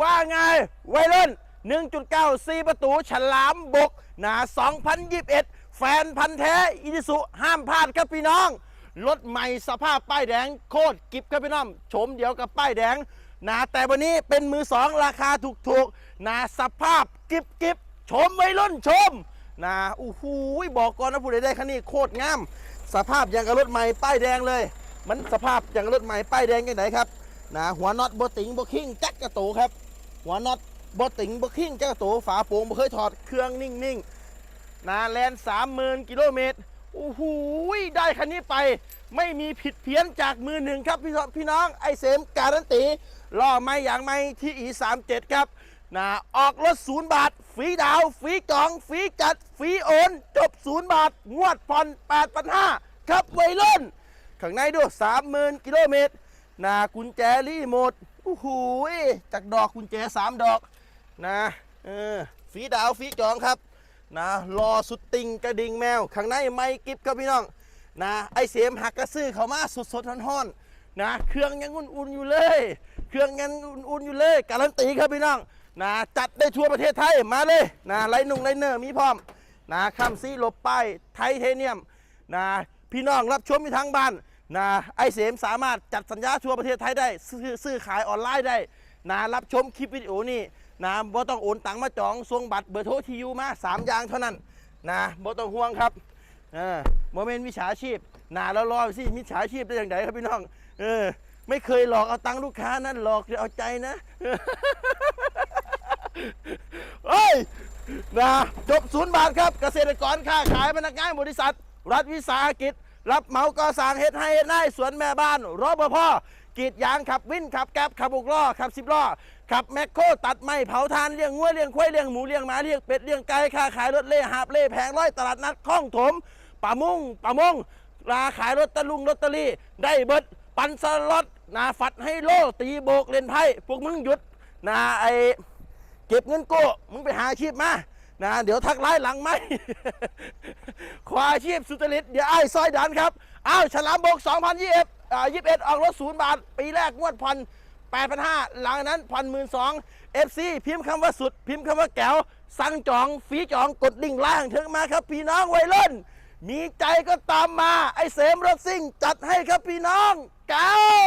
ว่าไงวัยรุ่น 1.9 4 ประตู ฉลามบก หนา 2021 แฟนพันธ์แท้อินิสุห้ามพลาดครับพี่น้อง รถใหม่สภาพป้ายแดงโคตรกิบครับพี่น้องชมเดียวกับป้ายแดงนะแต่วันนี้เป็นมือสองราคาถูกๆนะสภาพกิบกิบชมวัยรุ่นชมนะอู้หูบอกก่อนนะผู้ใดได้คันนี้โคตรงาม สภาพอย่างกับรถใหม่ป้ายแดงเลย มันสภาพอย่างกับรถใหม่ป้ายแดงยังไงครับนะหัวน็อตโบติงโบคิงจักกระโตครับ หัวน็อตโบติงโบคิงจักกระโตฝาโป่งบ่เคยถอดเครื่องนิ่งๆนาแลนสามหมื่นกิโลเมตรโอ้โหได้คันนี้ไปไม่มีผิดเพี้ยนจากมือหนึ่งครับพี่พี่น้องไอเสมการันตีล่อไม่อย่างไม่ที่อีสามเจ็ดครับนะออกรถศูนย์บาทฟรีดาวน์ฟรีจองฟรีจัดฟรีโอนจบศูนย์บาท งวดผ่อนแปดพันห้าครับวัยรุ่นข้างในด้วยสามหมื่นกิโลเมตรนะกุญแจรีโมท โอ้โหจากดอกกุญแจสามดอกนะเออฝีดาวฝีจองครับนะรอสุดติงกระดิ่งแมว ข้างในไม่กิบครับพี่น้องนะไอเสียมหักกระซื้อเขามาสดสดๆร้อนๆนะเครื่องยังอุ่นๆอยู่เลย เครื่องยังอุ่นๆอยู่เลย การันตีครับพี่น้องนะจัดได้ทั่วประเทศไทยมาเลยนะไลนุ่งไลเนอร์มีพร้อมนะคำซีลบป้ายไทเทเนียมนะพี่น้องรับชมอยู่ทางบ้าน นะไอเสมสามารถจัดสัญญาทั่วประเทศไทยได้ ซื้อขายออนไลน์ได้นะรับชมคลิปวิดีโอนี่นะบ่ต้องโอนตังค์มาจองส่งบัตรเบอร์โทรทียูมาสามอย่างเท่านั้นนะบ่ต้องห่วงครับเออโมเมนต์วิชาชีพนะแล้วรอสิมิจฉาชีพได้อย่างไรครับพี่น้องเออไม่เคยหลอกเอาตังค์ลูกค้านั่นหลอกเอาใจนะเฮ้ยนะจบศูนย์บาทครับเกษตรกรค้าขายพนักงานบริษัท รัฐวิสาหกิจ รับเหมาก่อสร้างเฮ็ดให้เฮ็ดได้สวนแม่บ้านรปภกรีดยางขับวินขับแก๊บขับบุกล้อขับสิบล้อขับแมคโครตัดไม้เผาทานเลี้ยงงัวเลี้ยงควายเลี้ยงหมูเลี้ยงหมาเลี้ยงเป็ดเลี้ยงไก่ค้าขายรถเล่หาบเล่แผงร้อยตลาดนัดคลองถมป่ามุงป่ามงราขายรถตะลุงลอตเตลี่ได้เบิดปันสล็อตนาฟัดให้โลตีโบกเล่นไพ่พวกมึงหยุดนาไอเก็บเงินโก้มึงไปหาอาชีพมา นะเดี๋ยวทักไล่หลังไหมขวาอาชีพสุจริตเดี๋ยวไอ้ซอยดันครับอ้าวฉลามบก2021อ่า21 ออกรถศูนย์บาท ปีแรกงวดผ่อน8,500 หลังนั้นผ่อน12,000 FC พิมพ์คำว่าสุด พิมพ์คำว่าแก้ว สั่งจองฟีจองกดลิงล่างเถึงมาครับ พี่น้องวัยรุ่น มีใจก็ตามมา ไอ้เสมรถซิ่ง จัดให้ครับพี่น้องแก้ว